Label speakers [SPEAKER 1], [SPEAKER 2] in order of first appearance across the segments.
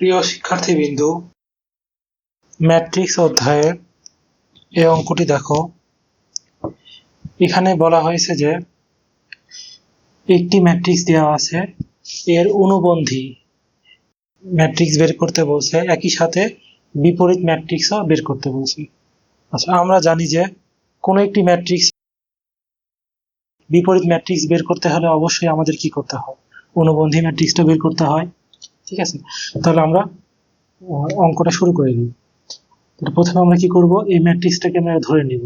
[SPEAKER 1] প্রিয় শিক্ষার্থীবৃন্দু, ম্যাট্রিক্স অধ্যায়ের এই অঙ্কটি দেখো। এখানে বলা হয়েছে যে, একটি ম্যাট্রিক্স দেওয়া আছে, এর অনুবন্ধী ম্যাট্রিক্স বের করতে বলছে, একই সাথে বিপরীত ম্যাট্রিক্সও বের করতে বলছে। আচ্ছা আমরা জানি যে, কোনো একটি ম্যাট্রিক্স বিপরীত ম্যাট্রিক্স বের করতে হলে অবশ্যই আমাদের কি করতে হয়? অনুবন্ধী ম্যাট্রিক্সটা বের করতে হয়। ঠিক আছে? তাহলে আমরা অঙ্কটা শুরু করে দিই। তাহলে প্রথমে আমরা কি করব? এই ম্যাট্রিক্সটাকে আমরা ধরে নিব।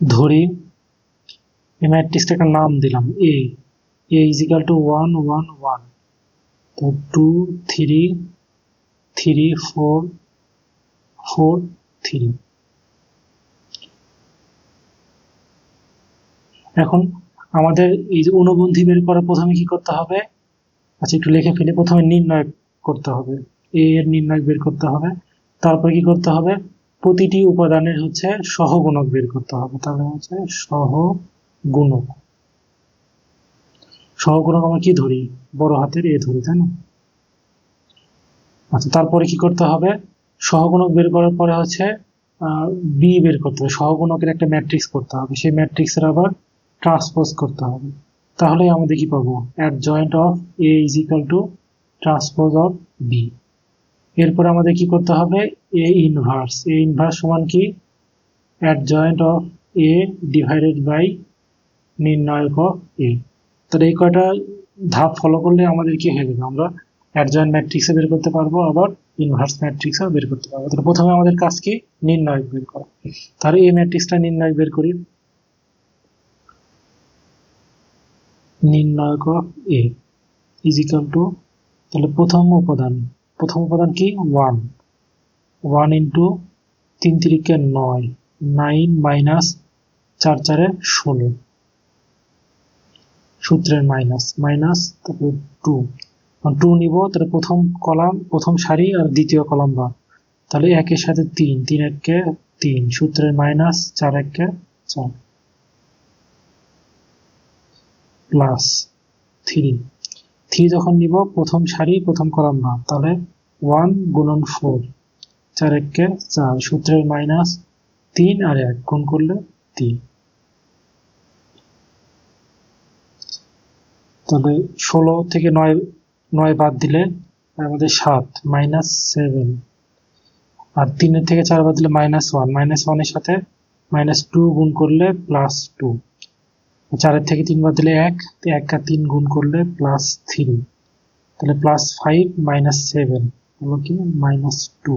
[SPEAKER 1] ধরি, এই ম্যাট্রিক্সটাকে নাম দিলাম A A equal to one one one তো two three three four four three এখন আমাদের এই যে অনুবন্ধী বের করার প্রথমে কি করতে হবে? আচ্ছা একটু লিখে ফেলি। প্রথমে নির্ণয় করতে হবে। এ এর নির্ণয় বের করতে হবে। তারপর কি করতে হবে? প্রতিটি উপাদানের হচ্ছে সহগুণক বের করতে হবে। তাহলে হচ্ছে সহগুণক। সহগুণক আমরা কি ধরি? বড় হাতের এ ধরি, তাই না? আচ্ছা তারপরে কি করতে হবে? সহগুণক বের করার পরে হচ্ছে বি বের করতে হবে। সহগুণকের একটা ম্যাট্রিক্স করতে হবে। সেই ম্যাট্রিক্সের আবার ট্রান্সপোজ করতে হবে। তাহলে আমাদের কি পাবো adjoint of A is equal to transpose of B এরপর আমাদের কি করতে হবে? এ ইনভার্স এ ইনভার্স সমান কি? Adjoint of A divided by নির্ণায়ক অফ এ তাহলে এই কয়টা ধাপ ফলো করলে আমাদের কি হয়ে যাবে? আমরা অ্যাডজয়েন্ট ম্যাট্রিক্সে বের করতে পারব, আবার ইনভার্স ম্যাট্রিক্সও বের করতে পারব। তাহলে প্রথমে আমাদের কাজ কি? নির্ণায়ক বের করা। তাহলে এই ম্যাট্রিক্সটা নির্ণায়ক বের করি। নির্ণায়ক এ ইজ ইকাল টু তাহলে প্রথম উপাদান প্রথম উপাদান কি? ওয়ান ওয়ান ইন্টু তিন তিরিকে নয় নাইন মাইনাস চার চারে ষোলো। সূত্রের মাইনাস মাইনাস তারপর টু টু নিব, তাহলে প্রথম কলাম, প্রথম সারি আর দ্বিতীয় কলাম বা। তাহলে একের সাথে তিন তিন এককে তিন। সূত্রের মাইনাস চার এককে চার। প্লাস থ্রি থ্রি যখন নিব, প্রথম সারি, প্রথম কলাম না। তাহলে ওয়ান গুণন ফোর চার এককে চার। সূত্রের মাইনাস তিন আর এক। গুণ করলে তিন। তাহলে ষোলো থেকে নয় নয় বাদ দিলে আমাদের সাত মাইনাস সেভেন আর তিনের থেকে চার বাদ দিলে মাইনাস ওয়ান মাইনাস ওয়ানের সাথে মাইনাস টু গুণ করলে প্লাস টু চারের থেকে তিন বাদ দিলে এক এক আর তিন গুণ করলে প্লাস থ্রি তাহলে প্লাস ফাইভ মাইনাস সেভেন হলো কি? মাইনাস টু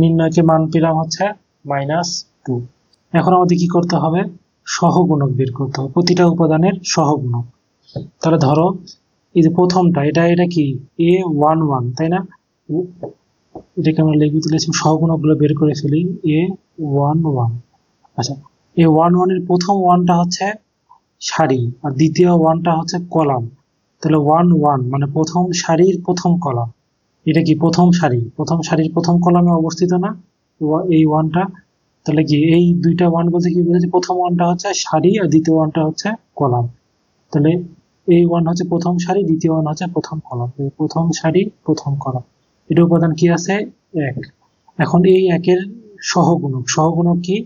[SPEAKER 1] নির্ণয়কে মান পেলাম হচ্ছে মাইনাস টু এখন আমাদের কি করতে হবে? সহগুণক বের করতে হবে। প্রতিটা উপাদানের সহগুণক। তাহলে ধরো, এই যে প্রথমটা, এটা এটা কি? এ ওয়ান ওয়ান তাই না? এটাকে আমরা লিখে তুলেছি সহগুণকগুলো বের করে ফেলি। এ ওয়ান ওয়ান আচ্ছা এ ওয়ান ওয়ানের প্রথম ওয়ানটা হচ্ছে সারি আর দ্বিতীয় ওয়ানটা হচ্ছে কলাম। তাহলে ওয়ান ওয়ান মানে প্রথম সারির প্রথম কলাম। এটা কি প্রথম সারি? প্রথম সারির প্রথম কলামে অবস্থিত না? এই ওয়ানটা তাহলে কি এই দুইটা ওয়ান বলতে কি বুঝেছি প্রথম ওয়ানটা হচ্ছে সারি আর দ্বিতীয় ওয়ানটা হচ্ছে কলাম। তাহলে এই ওয়ান হচ্ছে প্রথম সারি, দ্বিতীয় ওয়ান হচ্ছে প্রথম কলাম। প্রথম সারি, প্রথম কলাম। এটা উপাদান কি আছে? এক। এখন এই একের সহগুণক। সহগুণক কি?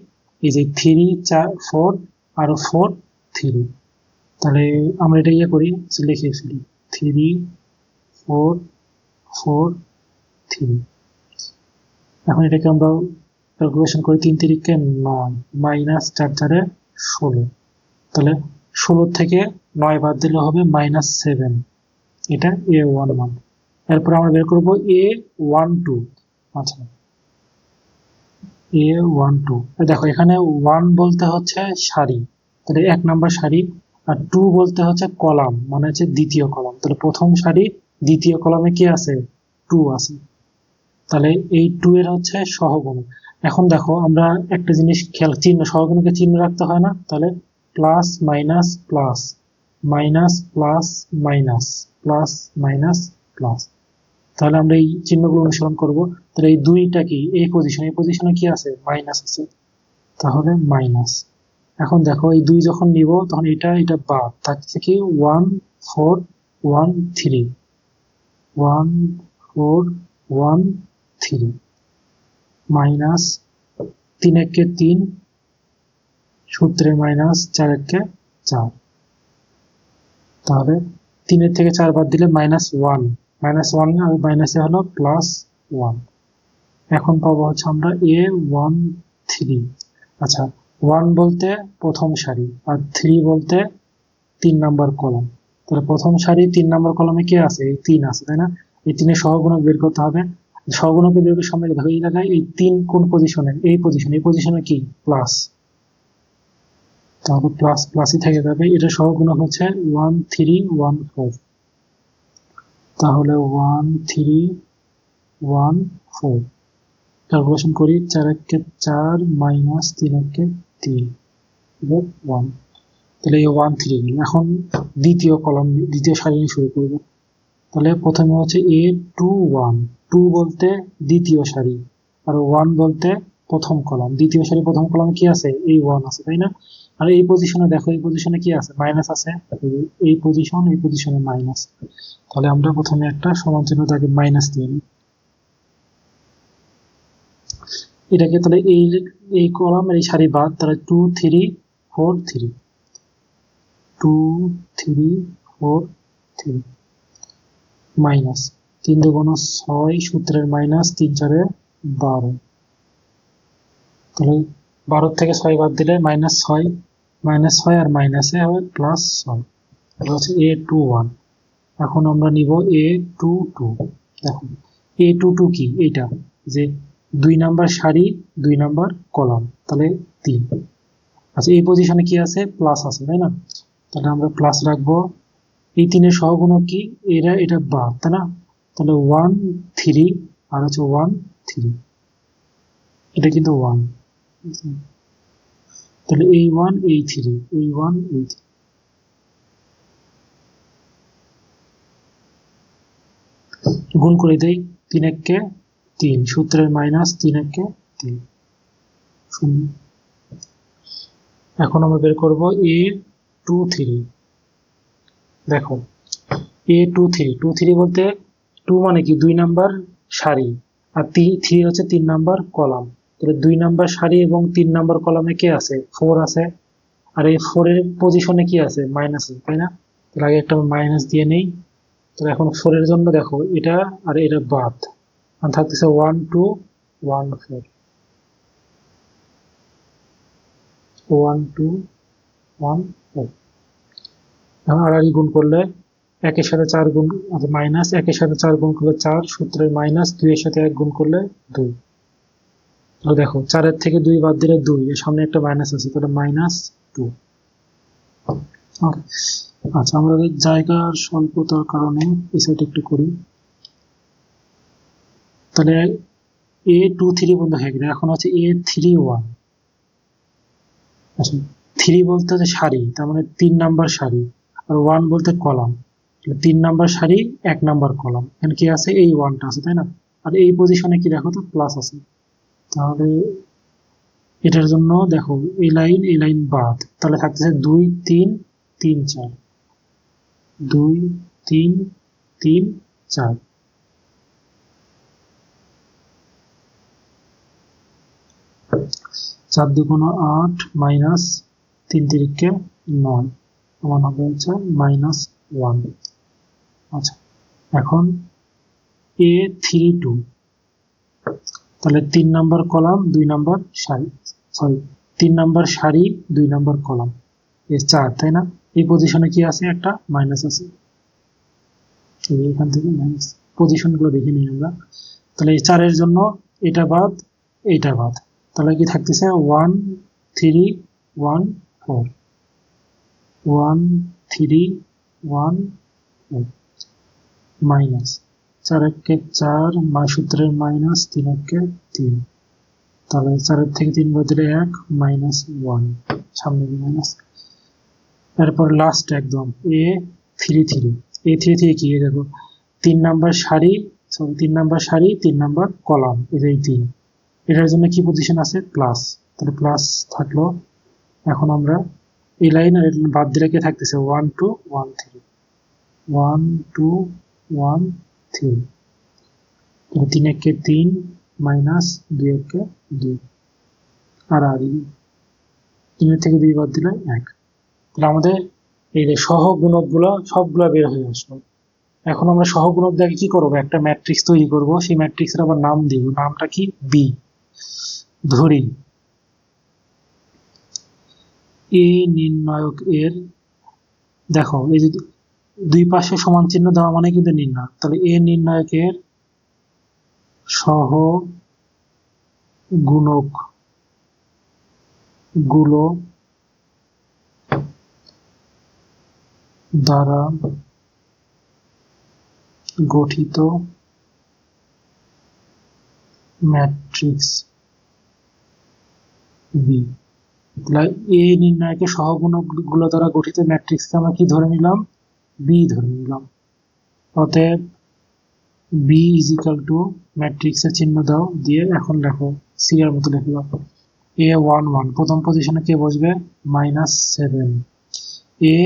[SPEAKER 1] এই যে থ্রি চার ফোর আর ফোর থ্রি তাহলে আমরা এটা ইয়ে করি লিখে ফেলি। থ্রি ফোর ফোর থ্রি এখন এটাকে আমরা ক্যালকুলেশন করি তিন তিরিখকে নয় মাইনাস চার চারে ষোলো। তাহলে ষোলো থেকে নয় বাদ দিলে হবে মাইনাস সেভেন এটা এ ওয়ান ওয়ান এরপর আমরা বের করব এ ওয়ান টু আচ্ছা। এ ওয়ান টু দেখো, এখানে ওয়ান বলতে হচ্ছে সারি। তাহলে এক নাম্বার সারি, আর টু বলতে হচ্ছে কলাম মানে হচ্ছে দ্বিতীয় কলাম। তাহলে প্রথম সারি, দ্বিতীয় কলামে কি আছে? টু আছে। তাহলে এই টু এর হচ্ছে সহগুণ। এখন দেখো, আমরা একটা জিনিস খেয়াল, চিহ্ন, সহগুণকে চিহ্ন রাখতে হয় না। তাহলে plus minus plus minus plus minus plus minus plus তাহলে আমরা এই চিহ্নগুলো অনুসরণ করব। তাহলে এই দুইটা কি? এই পজিশন এই পজিশনে কি আছে? মাইনাস আছে। তাহলে মাইনাস এখন দেখো, এই দুই যখন নিব, তখন এটা এটা বাদ। থাকছে কি? One four one three one four one three minus তিন একে তিন সূত্রে মাইনাস চার একে চার। তাহলে তিনের থেকে চার বাদ দিলে মাইনাস ওয়ান মাইনাস ওয়ান আর মাইনাসে হলো প্লাস ওয়ান। এখন পাবো হচ্ছে আমরা এ ওয়ান থ্রি। আচ্ছা ওয়ান বলতে প্রথম সারি আর থ্রি বলতে তিন নাম্বার কলম। তাহলে প্রথম সারি তিন নাম্বার কলমে কে আছে? এই তিন আছে, তাই না? এই তিনের সহগুণক বের করতে হবে। সহগুণকে বের করার সময় দেখো এই জায়গায় এই তিন কোন পজিশনে এই পজিশন এই পজিশনে কি? প্লাস তাহলে প্লাস প্লাসই থেকে যাবে। এটা সহগুণক হচ্ছে ওয়ান থ্রি ওয়ান ফোর তাহলে one three, one four. Calculation করি, চার একে চার মাইনাস তিন একে তিন ওয়ান। তাহলে এই ওয়ান থ্রি এখন দ্বিতীয় কলম, দ্বিতীয় সারি নিয়ে শুরু করব। তাহলে প্রথমে হচ্ছে এ টু ওয়ান। টু বলতে দ্বিতীয় সারি, আর ওয়ান বলতে প্রথম কলাম, দ্বিতীয় সারি প্রথম কলামে কি আছে? এই ওয়ান আছে, তাই না? আর এই পজিশনে দেখো, এই পজিশনে কি আছে? মাইনাস আছে এই পজিশন এই পজিশনে মাইনাস তাহলে আমরা প্রথমে একটা সমান চিহ্ন তাকে মাইনাস দিয়ে নিই। এটাকে তাহলে এই এই কলাম এই সারি বাদ, তাহলে two three four three two three four three minus তিন দুগুণ ছয় সূত্রের মাইনাস তিন চারে বারো। তাহলে বারো থেকে ছয় বাদ দিলে মাইনাস মাইনাস ছয় আর মাইনাসে হবে প্লাস ছয়। এটা হচ্ছে এ টু ওয়ান এখন আমরা নিব এ টু টু দেখুন এ টু টু কি? এইটা, যে দুই নাম্বার সারি, দুই নাম্বার কলাম, তাহলে তিন। আচ্ছা এই পজিশনে কি আছে? প্লাস আছে, তাই না? তাহলে আমরা প্লাস রাখব। এই তিনের সহগুণক কি? এরা, এটা বাদ, তাই না? তাহলে ওয়ান থ্রি আর হচ্ছে ওয়ান থ্রি এটা কিন্তু ওয়ান তাহলে এই ওয়ান এই থ্রি এই ওয়ান এই থ্রি গুণ করে দেই তিন এককে তিন, সূত্রের মাইনাস তিন এককে তিন। শূন্য। এখন আমরা বের করব এ টু থ্রি দেখো A two three two three বলতে টু মানে কি? দুই নাম্বার সারি। আর থ্রি হচ্ছে তিন নাম্বার কলাম তাহলে দুই নাম্বার সারি এবং তিন নাম্বার কলামে কে আছে? ফোর আছে। আর এই ফোরের পজিশনে কি আছে? মাইনাস তাই না? তাহলে আগে একটা মাইনাস দিয়ে নেই। তাহলে এখন ফোরের জন্য দেখো এটা আর এটা বাদ। আর থাকতেছে one two one four one two one four আড়াআড়ি গুণ করলে একের সাথে চার গুণ মাইনাস একের সাথে চার গুণ করলে চার, সূত্রের মাইনাস দুইয়ের সাথে এক গুণ করলে দুই। তো দেখো, চারের থেকে দুই বাদ দিলে দুই, এর সামনে একটা মাইনাস আছে, তাহলে মাইনাস টু আচ্ছা আমরা জায়গার স্বল্পতার কারণে এই সাইড একটু করি। তাহলে এ টু থ্রি বন্ধ হয়ে গেলে, এখন হচ্ছে এ থ্রি ওয়ান থ্রি বলতে হচ্ছে সারি, তার মানে তিন নাম্বার সারি, আর ওয়ান বলতে কলাম। তিন নাম্বার সারি, এক নাম্বার কলাম। এখানে কি আছে? এই ওয়ানটা আছে, তাই না? আর এই পজিশনে কি দেখো তো প্লাস আছে। তাহলে এটার জন্য দেখো, এই লাইন এই লাইন বাদ। তাহলে থাকতেছে দুই, তিন তিন, চার। দুই, তিন তিন, চার। চার দুগুণ আট মাইনাস তিন তিরিকে নয়। সমান হবে হচ্ছে মাইনাস ওয়ান। আচ্ছা এখন এ থ্রি টু। তাহলে তিন নাম্বার কলাম, দুই নাম্বার সারি সরি তিন নাম্বার সারি, দুই নাম্বার কলাম। এ চার, তাই না? এই পজিশনে কি আছে? একটা মাইনাস আছে। এখান থেকে মাইনাস পজিশনগুলো দেখে নিই আমরা। তাহলে এই চারের জন্য এটা বাদ এটা বাদ। তাহলে কি থাকতেছে? One three one four one three one minus চার একে চার মা সূত্রের মাইনাস তিন একে তিন। তাহলে চারের থেকে তিন বদলে এক, মাইনাস ওয়ান। সামনে মাইনাস এরপর লাস্ট একদম, A, three three. A, three three কি? দেখো, তিন নাম্বার সারি সরি তিন নাম্বার সারি, তিন নাম্বার কলাম, এই তিন। এটার জন্য কি পজিশন আছে? প্লাস তাহলে প্লাস থাকল, এখন আমরা এই লাইন আর বাদ দিয়ে রেখে থাকতেছে? One two one three one two one three তিন একে তিন মাইনাস দুই একে দুই। আর তিনের থেকে দুই বাদ দিলে এক। তাহলে আমাদের এই যে সহগুণকগুলো সবগুলো বের হয়ে আসলো। এখন আমরা সহগুণক দেখে কি করব? একটা ম্যাট্রিক্স তৈরি করব। সেই ম্যাট্রিক্সের আবার নাম দিব। নামটা কি? বি ধরি। এ নির্ণায়ক এর, দেখো, এই যে দুই পাশে সমান চিহ্ন দেওয়া মানে কিন্তু নির্ণায়ক তাহলে এ নির্ণায়কের সহ গুণকগুলো দ্বারা গঠিত ম্যাট্রিক্স বি এ নির্ণায়কের সহগুণকগুলো দ্বারা গঠিত ম্যাট্রিক্সকে আমরা কি ধরে নিলাম? বি ধরে নিলাম। অতএব বি ইজ ইকাল টু ম্যাট্রিক্সের চিহ্ন দাও, দিয়ে এখন লেখো সিরিয়াল মতো লিখলাম এ ওয়ান ওয়ান প্রথম পজিশনে কে বসবে? Minus seven A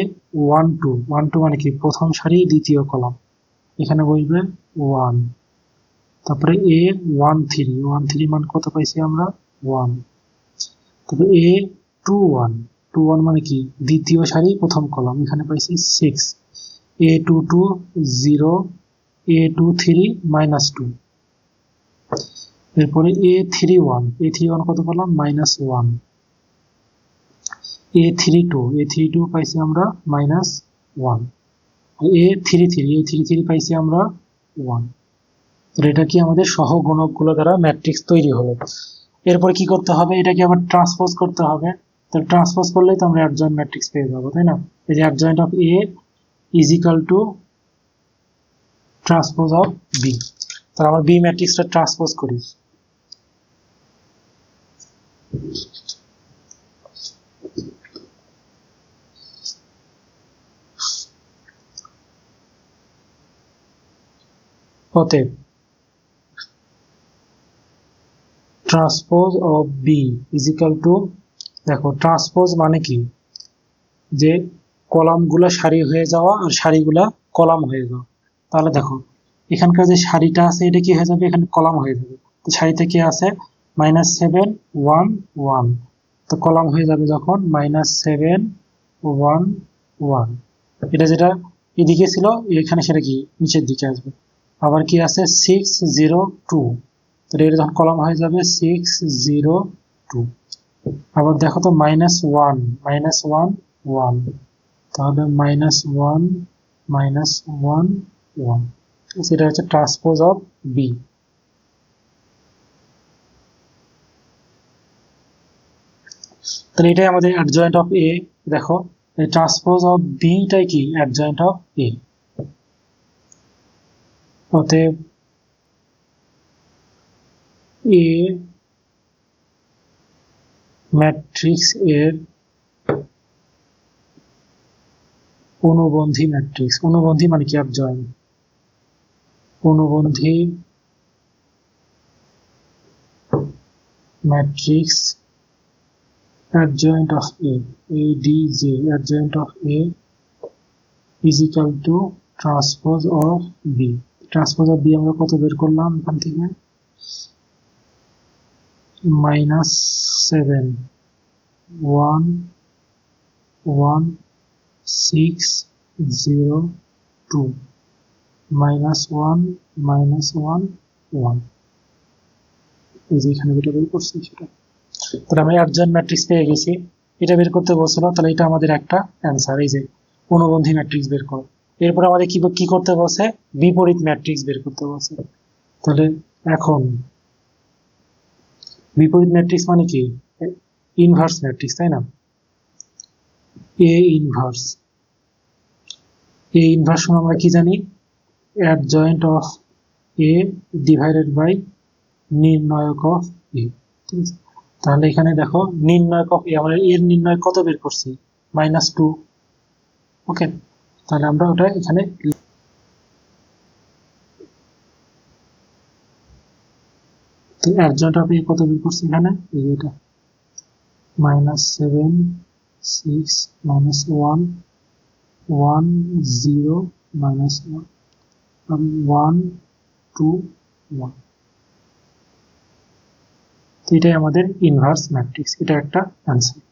[SPEAKER 1] one two one two মানে কি? প্রথম সারি, দ্বিতীয় কলাম। এখানে বসবে ওয়ান তারপরে A one three one three মান কত পাইছি আমরা? ওয়ান তারপরে A two one two one মানে কি? দ্বিতীয় সারি, প্রথম কলাম। এখানে পাইছি six A two two zero A two three minus two এরপরে A three one A three one কত পেলাম minus one A three two A three two পাইছি আমরা minus one A three three A three three পাইছি আমরা one এটা কি আমাদের সহগুণকগুলো দ্বারা ম্যাট্রিক্স তৈরি হলো? এরপরে কি করতে হবে? এটাকে আবার ট্রান্সপোজ করতে হবে। তো ট্রান্সপোজ করলেই তো আমরা অ্যাডজয়েন্ট ম্যাট্রিক্স পেয়ে যাব, তাই না? এই যে adjoint of A is equal to transpose of B তাহলে আমরা বি ম্যাট্রিক্সটা ট্রান্সপোজ করি। অতএব transpose of B is to দেখো ট্রান্সপোজ মানে কি? যে কলামগুলো সারি হয়ে যাওয়া আর সারিগুলা কলাম হয়ে যাওয়া। তাহলে দেখো, এখানকার যে সারিটা আছে, এটা কি হয়ে যাবে? এখানে কলাম হয়ে যাবে। তো সারিতে কি আছে? মাইনাস সেভেন ওয়ান ওয়ান তো কলাম হয়ে যাবে যখন মাইনাস সেভেন ওয়ান ওয়ান এটা যেটা এদিকে ছিল, এখানে সেটা কি? নিচের দিকে আসবে। আবার কি আছে? সিক্স জিরো টু তাহলে এটা যখন কলাম হয়ে যাবে সিক্স জিরো টু আবার দেখো তো minus one minus one one তাহলে minus one minus one one সেটা হচ্ছে ট্রান্সপোজ অফ বি তাহলে এটাই আমাদের অ্যাডজয়েন্ট অফ এ দেখো ট্রান্সপোজ অফ বিটাই কি? অ্যাডজয়েন্ট অফ এ অতএব এ ম্যাট্রিক্স এর অনুবন্ধী ম্যাট্রিক্স অনুবন্ধী মানে কি? Adjoint অনুবন্ধী matrix adjoint of A, ADJ, adjoint of A is equal to transpose of B. Transpose of B আমরা কত বের করলাম এখান থেকে? Minus seven one one six zero two minus one minus one one এই যে এখানে যেটা বের করছি সেটা। তাহলে আমরা অ্যাডজয়েন্ট ম্যাট্রিক্স পেয়ে গেছি। এটা বের করতে বলছিল, তাহলে এটা আমাদের একটা অ্যান্সার এই যে, অনুবন্ধী ম্যাট্রিক্স বের করো। এরপর আমাদের কি কি করতে বসে বিপরীত ম্যাট্রিক্স বের করতে বসে তাহলে এখন, বিপরীত ম্যাট্রিক্স মানে কি? ইনভার্স ম্যাট্রিক্স তাই না? এ ইনভার্স এ ইনভার্স আমরা কি জানি? Adjoint of A divided by নির্ণায়ক অফ এ ঠিক আছে? তাহলে এখানে দেখো নির্ণয় কপি আমরা এর নির্ণয় কত বের করছি? মাইনাস টু ওকে তাহলে আমরা ওটা এখানে অ্যাডজয়েন্ট অফ এ কত বের করছি এখানে? এই এটা। Minus seven six minus one one zero minus one one two one এটাই আমাদের ইনভার্স ম্যাট্রিক্স এটা একটা অ্যান্সার